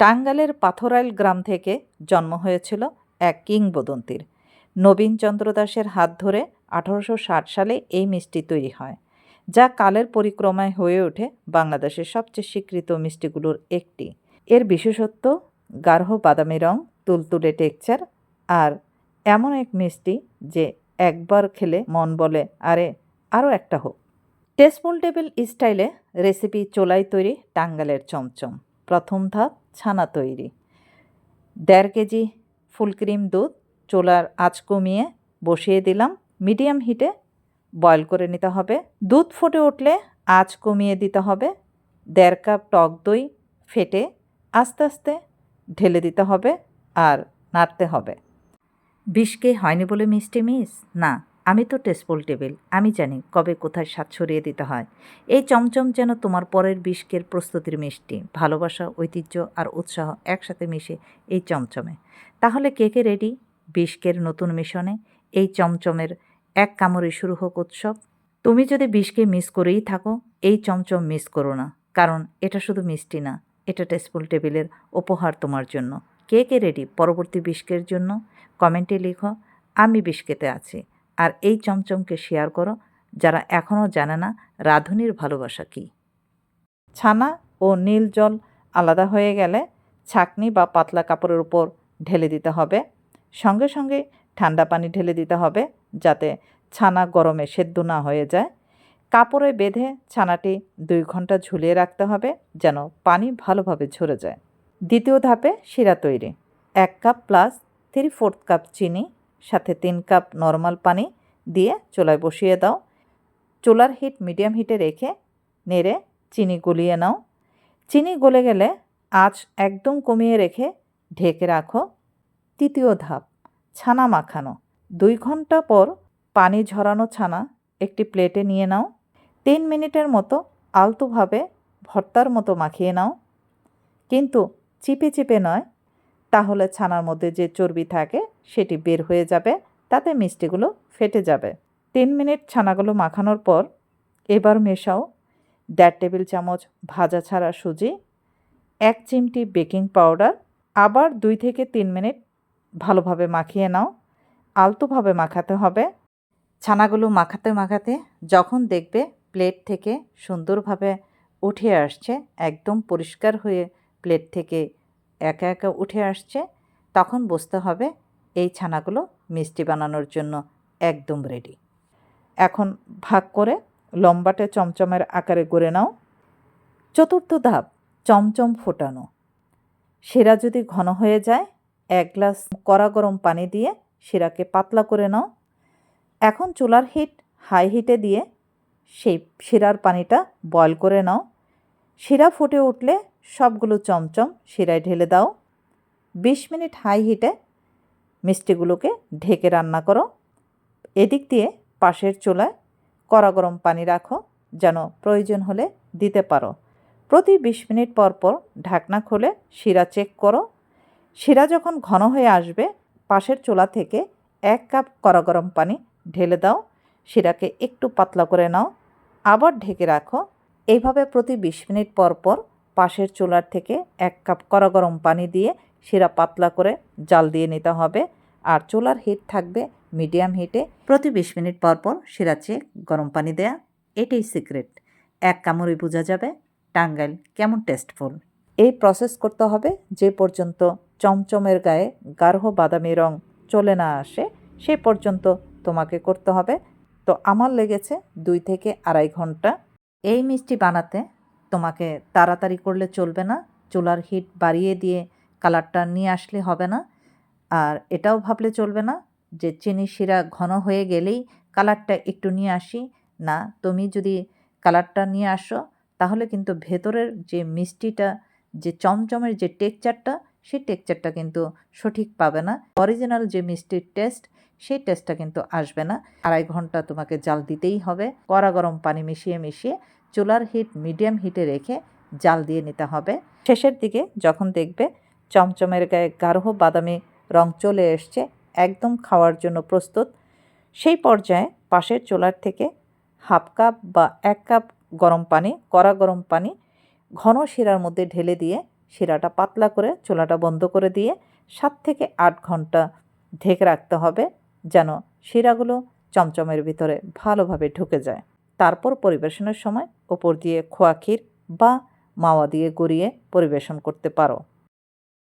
টাঙ্গাইলের পাথরাইল গ্রাম থেকে জন্ম হয়েছিল এক কিংবদন্তির। নবীনচন্দ্র দাসের হাত ধরে আঠারোশো ষাট সালে এই মিষ্টি তৈরি হয়, যা কালের পরিক্রমায় হয়ে ওঠে বাংলাদেশের সবচেয়ে স্বীকৃত মিষ্টিগুলোর একটি। এর বিশেষত্ব, গাঢ় বাদামি রং, তুলতুলে টেক্সচার, আর এমন এক মিষ্টি যে একবার খেলে মন বলে, আরে আরও একটা হোক। টেস্টফুল টেবিল স্টাইলে রেসিপি চোলাই তৈরি টাঙ্গালের চমচম। প্রথম ধাপ, ছানা তৈরি। দেড় কেজি ফুল ক্রিম দুধ, চোলার আঁচ কমিয়ে বসিয়ে দিলাম। মিডিয়াম হিটে বয়ল করে নিতে হবে। দুধ ফুটে উঠলে আঁচ কমিয়ে দিতে হবে। দেড় কাপ টক দই ফেটে আস্তে আস্তে ঢেলে দিতে হবে আর নাড়তে হবে। বিষকে হয়নি বলে মিষ্টি মিস? না। আমি তো টেস্টফুল টেবিল, আমি জানি কবে কোথায় স্বাদ ছড়িয়ে দিতে হয়। এই চমচম যেন তোমার পরের বিষকের প্রস্তুতির মিষ্টি, ভালোবাসা, ঐতিহ্য আর উৎসাহ একসাথে মিশে এই চমচমে। তাহলে কেকে রেডি বিষকের নতুন মিশনে এই চমচমের এক কামড়ে শুরু হোক উৎসব। তুমি যদি বিষকে মিস করেই থাকো, এই চমচম মিস করো না, কারণ এটা শুধু মিষ্টি না, এটা টেস্টফুল টেবিলের উপহার তোমার জন্য। কে কে রেডি পরবর্তী বিস্কের জন্য কমেন্টে লিখো, আমি বিস্কেতে আছি। আর এই চমচমকে শেয়ার করো, যারা এখনও জানে না রাঁধুনির ভালোবাসা কী। ছানা ও নীল জল আলাদা হয়ে গেলে ছাকনি বা পাতলা কাপড়ের উপর ঢেলে দিতে হবে। সঙ্গে সঙ্গে ঠান্ডা পানি ঢেলে দিতে হবে, যাতে ছানা গরমে সেদ্ধ না হয়ে যায়। কাপড়ে বেঁধে ছানাটি দুই ঘণ্টা ঝুলিয়ে রাখতে হবে, যেন পানি ভালোভাবে ঝরে যায়। দ্বিতীয় ধাপে শিরা তৈরি। এক cup plus three fourth cup চিনি সাথে তিন কাপ নর্মাল পানি দিয়ে চুলায় বসিয়ে দাও। চুলার হিট মিডিয়াম হিটে রেখে নেড়ে চিনি গলিয়ে নাও। চিনি গলে গেলে আঁচ একদম কমিয়ে রেখে ঢেকে রাখো। তৃতীয় ধাপ, ছানা মাখানো। দুই ঘণ্টা পর পানি ঝরানো ছানা একটি প্লেটে নিয়ে নাও। তিন মিনিটের মতো আলতোভাবে ভর্তার মতো মাখিয়ে নাও। কিন্তু চিপে চিপে নয়, তাহলে ছানার মধ্যে যে চর্বি থাকে সেটি বের হয়ে যাবে, তাতে মিষ্টিগুলো ফেটে যাবে। তিন মিনিট ছানাগুলো মাখানোর পর এবার মেশাও। দেড় টেবিল চামচ ভাজা ছাড়া সুজি, এক চিমটি বেকিং পাউডার, আবার দুই থেকে তিন মিনিট ভালোভাবে মাখিয়ে নাও। আলতোভাবে মাখাতে হবে। ছানাগুলো মাখাতে মাখাতে যখন দেখবে প্লেট থেকে সুন্দরভাবে উঠে আসছে, একদম পরিষ্কার হয়ে প্লেট থেকে একা একা উঠে আসছে, তখন বুঝতে হবে এই ছানাগুলো মিষ্টি বানানোর জন্য একদম রেডি এখন ভাগ করে লম্বাটে চমচমের আকারে গড়ে নাও। চতুর্থ ধাপ, চমচম ফোটানো। শিরা যদি ঘন হয়ে যায়, এক গ্লাস কড়া গরম পানি দিয়ে শিরাকে পাতলা করে নাও। এখন চুলার হিট হাই হিটে দিয়ে সেই শিরার পানিটা বয়ল করে নাও। শিরা ফুটে উঠলে সবগুলো চমচম শিরায় ঢেলে দাও। বিশ মিনিট হাই হিটে মিষ্টিগুলোকে ঢেকে রান্না করো। এদিক দিয়ে পাশের চুলায় কড়া গরম পানি রাখো, যেন প্রয়োজন হলে দিতে পারো। প্রতি বিশ মিনিট পর পর ঢাকনা খুলে শিরা চেক করো। শিরা যখন ঘন হয়ে আসবে, পাশের চুলা থেকে এক কাপ কড়া গরম পানি ঢেলে দাও। শিরাকে একটু পাতলা করে নাও। আবার ঢেকে রাখো। এইভাবে প্রতি বিশ মিনিট পর পর পাশের চুলার থেকে এক কাপ কড়া গরম পানি দিয়ে শিরা পাতলা করে জাল দিয়ে নিতে হবে। আর চুলার হিট থাকবে মিডিয়াম হিটে প্রতি বিশ মিনিট পর পর শিরা চেয়ে গরম পানি দেয়া। এটাই সিক্রেট এক কামড়ই বোঝা যাবে টাঙ্গাইল কেমন টেস্টফুল এই প্রসেস করতে হবে যে পর্যন্ত চমচমের গায়ে গাঢ় বাদামি রং চলে না আসে, সে পর্যন্ত তোমাকে করতে হবে। তো আমার লেগেছে দুই থেকে আড়াই ঘণ্টা। এই মিষ্টি বানাতে তোমাকে তাড়াতাড়ি করলে চলবে না। চুলার হিট বাড়িয়ে দিয়ে কালারটা নিয়ে আসলে হবে না। আর এটাও ভাবলে চলবে না যে চিনি শিরা ঘন হয়ে গেলেই কালারটা একটু নিয়ে আসি। না, তুমি যদি কালারটা নিয়ে আসো তাহলে কিন্তু ভেতরের যে মিষ্টিটা, যে চমচমের যে টেক্সচারটা, সেই টেক্সচারটা কিন্তু সঠিক পাবে না। অরিজিনাল যে মিষ্টির টেস্ট, সেই টেস্টটা কিন্তু আসবে না। আড়াই ঘণ্টা তোমাকে জাল দিতেই হবে। কড়া গরম পানি মিশিয়ে মিশিয়ে চুলার হিট মিডিয়াম হিটে রেখে জাল দিয়ে নিতে হবে। শেষের দিকে যখন দেখবে চমচমের গায়ে গাঢ় বাদামি রং চলে এসছে, একদম খাওয়ার জন্য প্রস্তুত। সেই পর্যায়ে পাশের চোলার থেকে হাফ কাপ বা এক কাপ গরম পানি, কড়া গরম পানি, ঘন শিরার মধ্যে ঢেলে দিয়ে শিরাটা পাতলা করে চোলাটা বন্ধ করে দিয়ে সাত থেকে আট ঘণ্টা ঢেকে রাখতে হবে যেন শিরাগুলো চমচমের ভিতরে ভালোভাবে ঢুকে যায়। তারপর পরিবেশনের সময় ওপর দিয়ে খোয়া ক্ষীর বা মাওয়া দিয়ে গড়িয়ে পরিবেশন করতে পারো।